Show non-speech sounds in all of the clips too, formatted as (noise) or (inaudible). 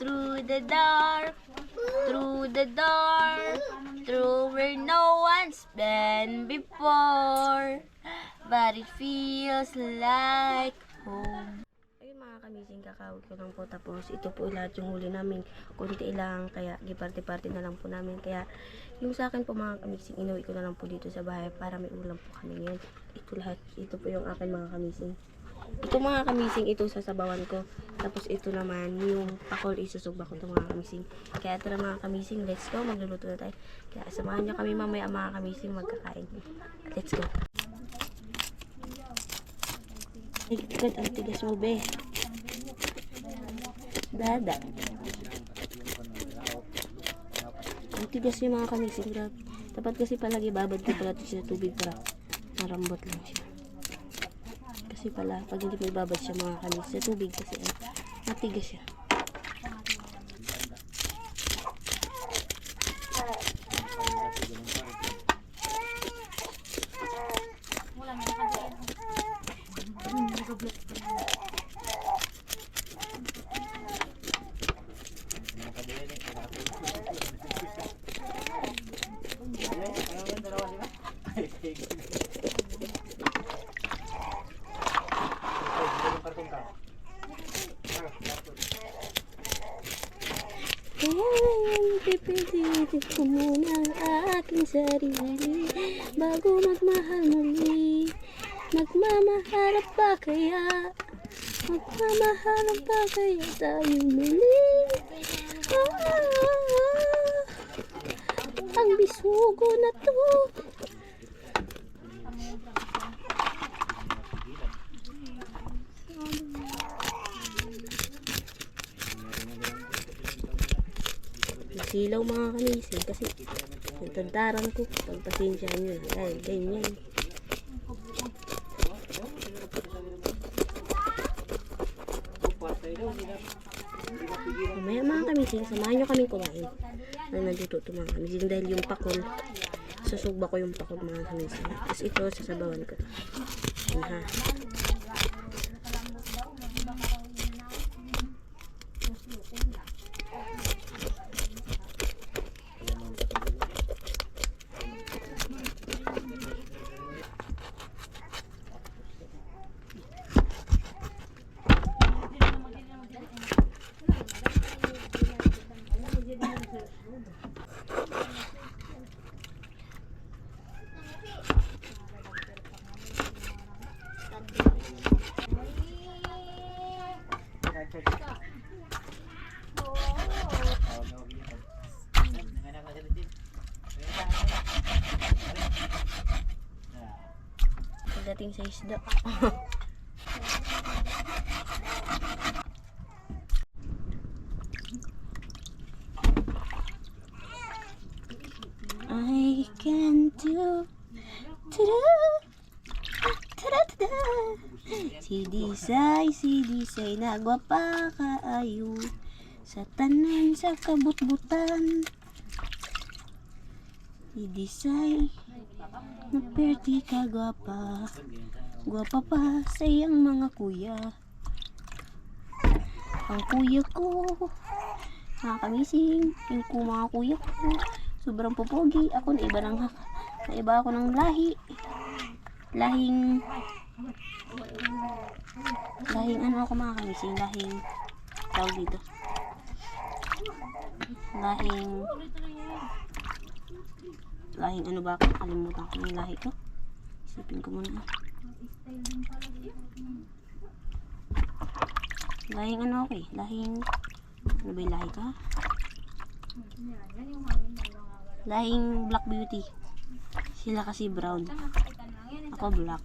Through the dark, through the dark, through where no one's been before. But it feels like home. Ayun mga kamising, kakawag ko lang po. Tapos ito po lahat yung huli namin. Kunti lang, kaya giparte-parte na lang po namin. Kaya yung sa akin po mga kamising, inuwi ko na lang po dito sa bahay para may ulam po kami ngayon. Ito lahat, ito po yung akin mga kamising. Ito mga kamising, ito sasabawan ko. Tapos ito naman, yung pakol isusugba ko ito mga kamising. Kaya ito na mga kamising, let's go, magluluto na tayo. Kaya samahan nyo kami mamaya mga kamising magkakain. Let's go. God, ang tigas mo, be. Dada. Ang tigas niya mga kamising, grabe. Dapat kasi palagi babad ko pala ito sa tubig para marambot lang siya. Kasi pala, pag hindi mo ibabad siya mga kamis sa tubig kasi ano, matigas siya. Kaya ngayon pipilitin ko muna ang aking sarili. Bago magmahal muli Magmamaharap pa kaya? Magmamaharap pa kaya tayo muli? Ah, Ang bisugo na to. Silaw mga kamising kasi yung tantaran ko pagpasensyahan nyo dahil ganyan. Mamaya mga kamising, samahan nyo kaming kumain. Na nandito ito mga kamising dahil yung pakol susugba ko yung pakol mga kamising tapos ito sasabawan ko Yan ha pagdating sa isda. I can do tada tada Si Disay, si Disay nagwapa kaayo sa tanan sa kabutbutan Si Disay na perti ka gwapa. Gwapa pa sa mga kuya. Ang kuya ko nakakamising yung ku mga kuya ko. Sobrang pupogi ako na iba ng na iba ako ng lahi. Lahing lahing ano ako mga kamising lahing tawag dito. Lahing lahing ano ba? Ako kalimutan ko yung lahi ko. Isipin ko muna. Lahing ano ako eh lahing ano ba yung lahi ka? Lahing black beauty. Sila kasi brown. Ako black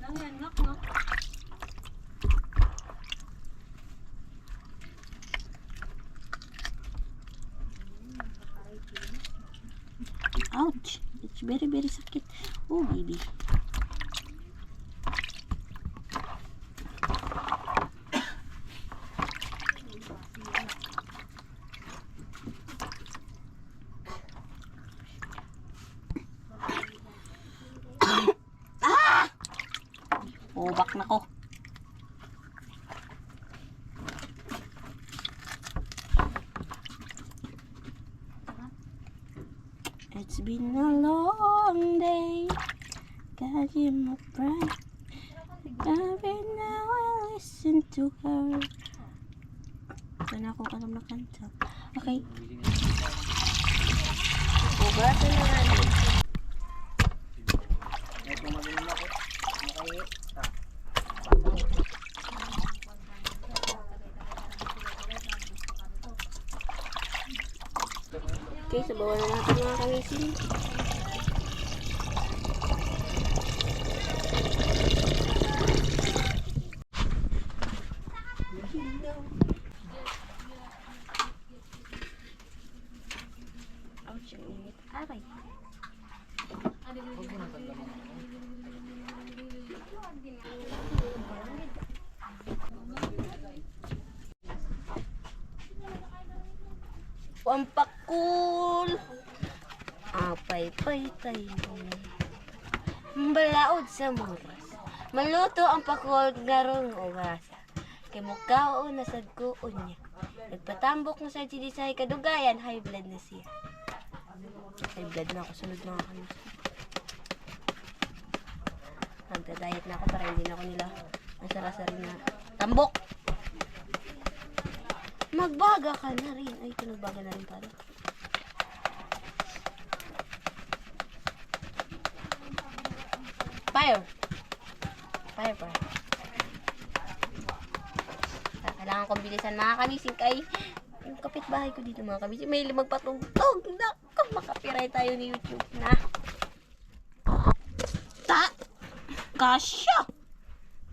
Nako. It's been a long day. God, you're my pride. Every now I listen to her. Ito na akong alam na kanta. Okay. Ugasan na natin. Sabawan na natin mga kamisin. Ouch, ang init. Aray. Pampakul. Apay pay tayo. Balaod sa muras. Maluto ang pakul garong ugasa. Kay mukao na sad ko unya. Nagpatambok mo sa silisay kadugayan, high blood na siya. High blood na ako, sunod na ako. Nagda-diet na ako para hindi na ako nila ang sarasari na tambok. Magbaga ka na rin. Ay, pinagbaga na rin pala. Fire! Fire, fire. Ah, Kailangan kong bilisan mga kamising kay yung kapitbahay ko dito mga kamising. May magpatugtog. Naku, makapiray tayo ni YouTube na. Ta! Kasya!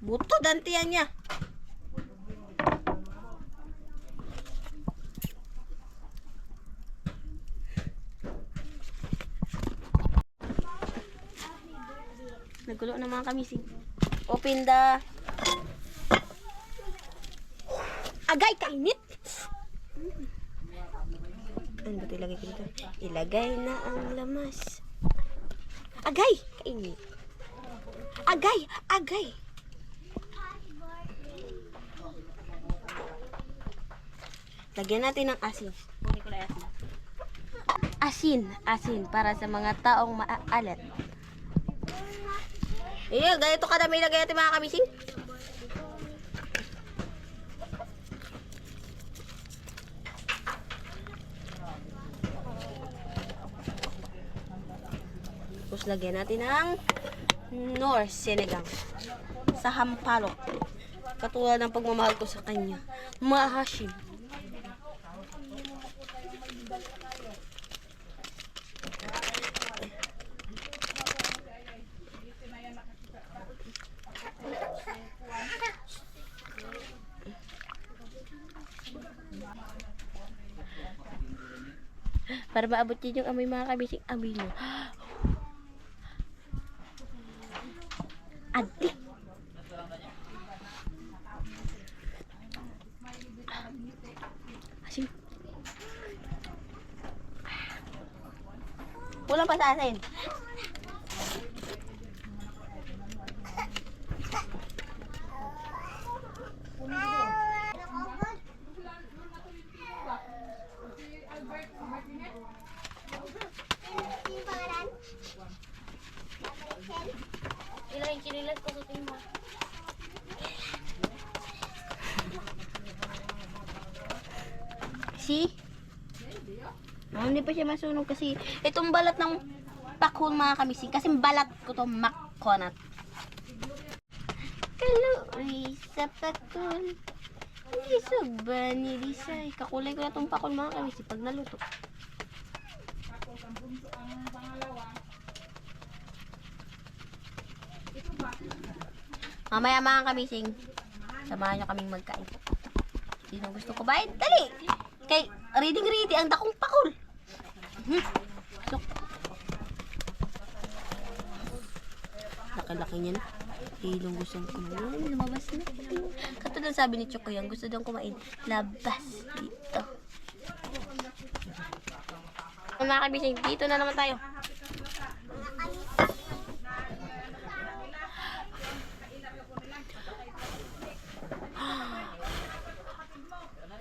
Buto, dantiyan niya. Nagulo na mga kamising. Open the... Agay, kainit! Ano ba ilagay ko dito? Ilagay na ang lamas. Agay! Kainit. Agay! Agay! Lagyan natin ng asin. Asin. Asin, asin para sa mga taong maaalat. Eh, ganito kadami ilagay natin mga kamising. Tapos lagyan natin ng Nor Senegal sa Hampalok. Katulad ng pagmamahal ko sa kanya. Mahashim. Para maabot yun yung amoy mga kabising amoy mo. (gasps) Adik! Asin. Kulang pa sa asin. Kinilat ko sa tingin mo? See? Oh, hindi pa siya masunog kasi itong balat ng pakul mga kamising. Kasi balat ko to makonat. Kalori sa pakul. Hindi ba ni. Kakulay ko na tong pakul mga kamising pag naluto. Mamaya mga kamising, samahan nyo kaming magkain. Sino gusto ko bayan? Dali! Kay, reading ready ang dakong pakul. Hmm. Sok. Laki-laki niyan. Ilong gusto ko kumain. Lumabas na. Katulad sabi ni Choco yan, gusto daw kumain. Labas dito. Mga kabising, dito na naman tayo.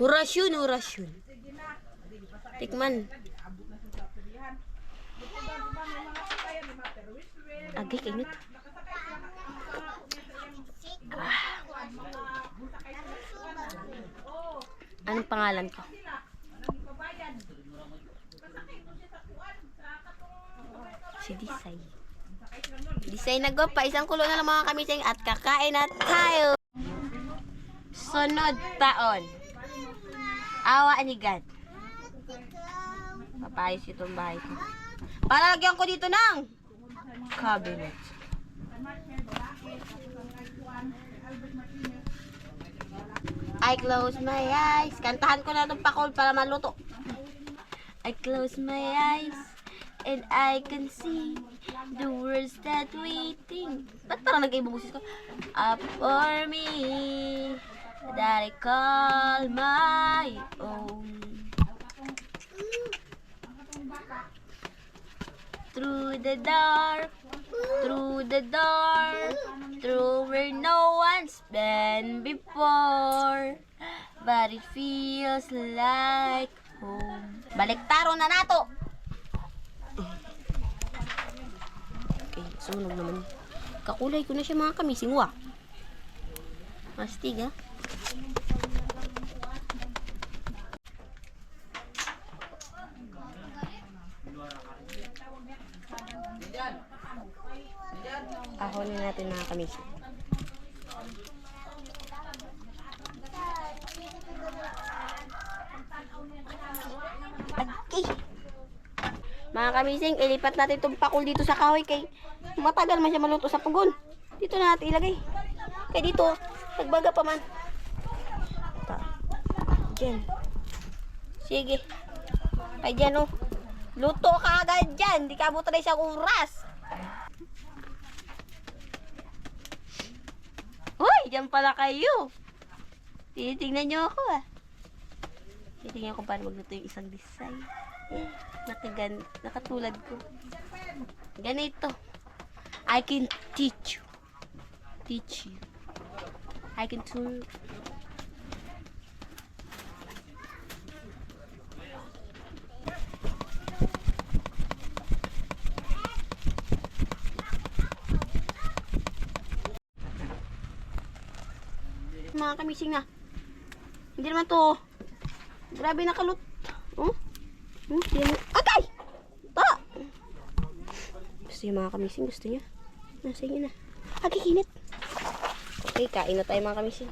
Orasyon, orasyon. Tikman. Agay, kainit. Ah. Anong pangalan ko? Si Disay. Disay na go pa. Isang kulo na lang mga kamising at kakain na tayo. Sunod taon. Awa ni God. Papayos itong bahay ko. Palagyan ko dito ng cabinet. I close my eyes. Kantahan ko na itong pakol para maluto. I close my eyes and I can see the words that waiting. Ba't parang nag-ibang boses ko? Up for me that I call my own. Through the dark, through the door, through where no one's been before. But it feels like home. Baliktaro na nato! Okay, sunog naman. Kakulay ko na siya mga kamising wa. Mastig ha. Ahonin natin mga kamising. Okay. Mga kamising, ilipat natin itong pakul dito sa kahoy kay matagal man siya maluto sa pugon. Dito na natin ilagay. Kay dito, nagbaga pa man. Ta. Diyan. Sige. Ay, dyan oh. Luto ka agad dyan. Di ka abutan na isang oras. Dyan pala kayo. Tinitingnan niyo ako ah. Titingnan ko paano magluto yung isang design. Nakagan, nakatulad ko. Ganito. I can teach you. Teach you. I can turn. Mga kamising na. Hindi naman to. Grabe nakalut. Oh? Hmm? Yan. Agay! Ta! Gusto yung mga kamising. Gusto niya. Nasa inyo na. Agay, kinit. Okay, kain na tayo mga kamising.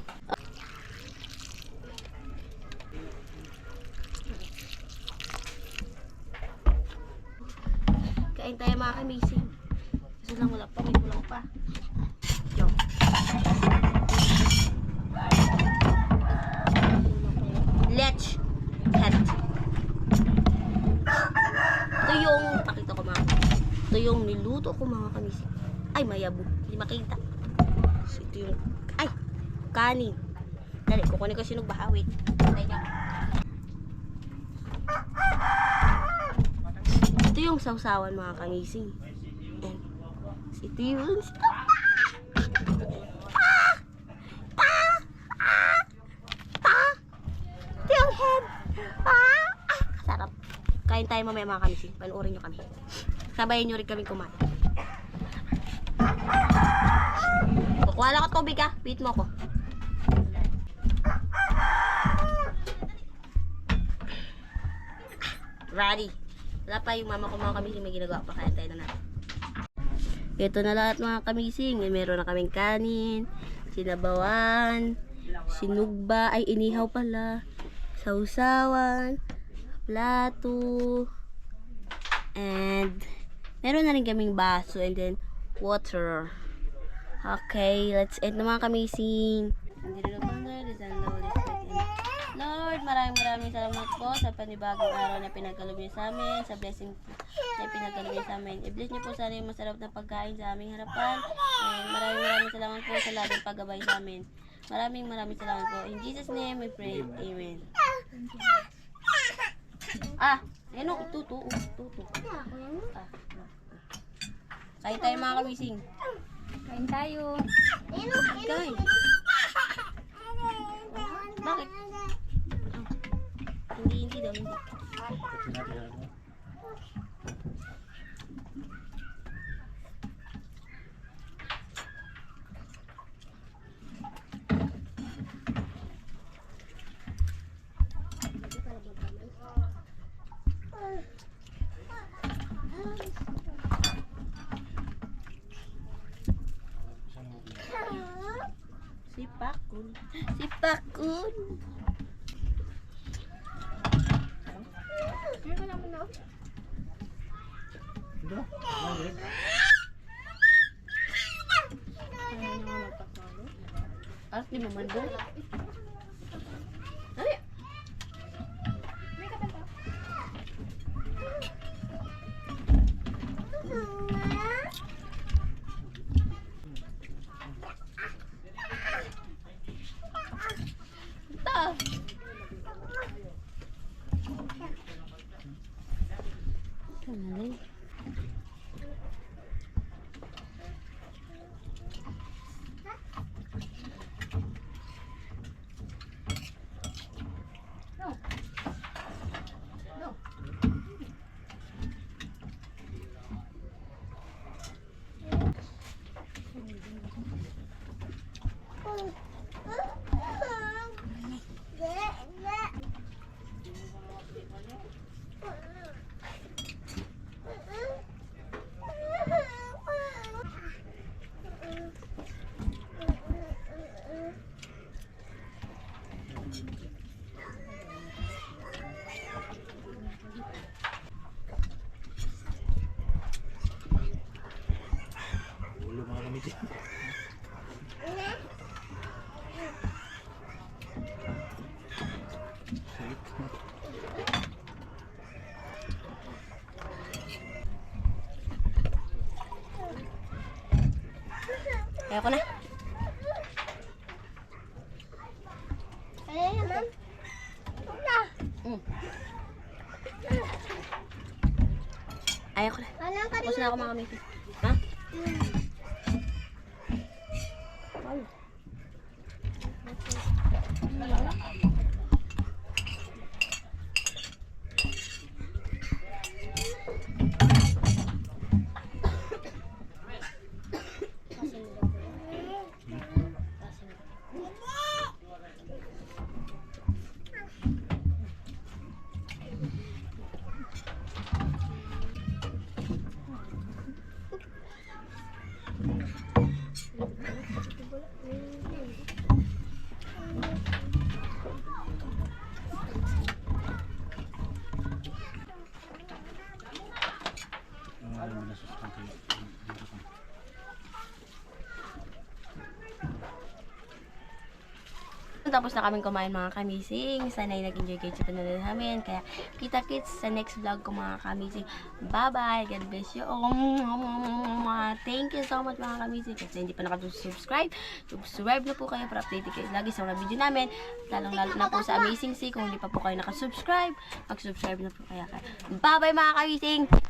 Kain tayo mga kamising. Gusto lang wala pa. May kulang pa. Yo. Let's cat. Ito yung, pakita ko mga Niluto ko mga kamising. Ay, mayabo. Hindi makita. So, ito yung, ay, kanin. Dali, kukunin ko sinog bahawit. Patay niya. Ito yung sausawan mga kamising. Yan. Ito yung, ah, sarap. Kain tayo mamaya mga kamising. Panuorin nyo kami. Sabayan nyo rin kami kumain. Kukuha lang ako tubig ah. Wait mo ko. Ready. Wala pa yung mama ko mga kamising may ginagawa pa kaya tayo na natin. Ito na lahat mga kamising. Meron na kaming kanin, sinabawan, sinugba, ay inihaw pala, sausawan, plato, and meron na rin kaming baso and then water. Okay, let's eat na mga kamising. Lord, maraming maraming salamat po sa panibagong araw na pinagkaloob niyo sa amin, sa blessing na pinagkaloob niyo sa amin. I-bless niyo po sana yung masarap na pagkain sa aming harapan. And maraming maraming salamat po sa laging paggabay sa amin. Maraming maraming salamat po. In Jesus' name we pray. Amen. Ah, ayun o, ituto. oh, Ituto. Ah. Kain tayo mga kamising. Kain tayo. Kain. Bakit? Ah. Hindi, hindi daw, hindi. Si Pakun. At di mo man doon. Ay, ta. Kanalay. Mga kamiti. Ayoko na. Mm. Ayoko na. Tapos na ako mga kamiti. Ha? Ay. Ang alam mo na suspend kayo. Tapos na kaming kumain mga kamising. Sana'y nag-enjoy kayo sa panonood namin. Kaya kita-kits sa next vlog ko mga kamising. Bye-bye. God bless you. Thank you so much mga kamising. Kasi hindi pa nakasubscribe. Subscribe na po kayo para updated kayo lagi sa mga video namin. Lalong-lalo na po sa Amazing Sea. Kung hindi pa po kayo nakasubscribe, mag-subscribe na po kaya kayo. Bye-bye mga kamising.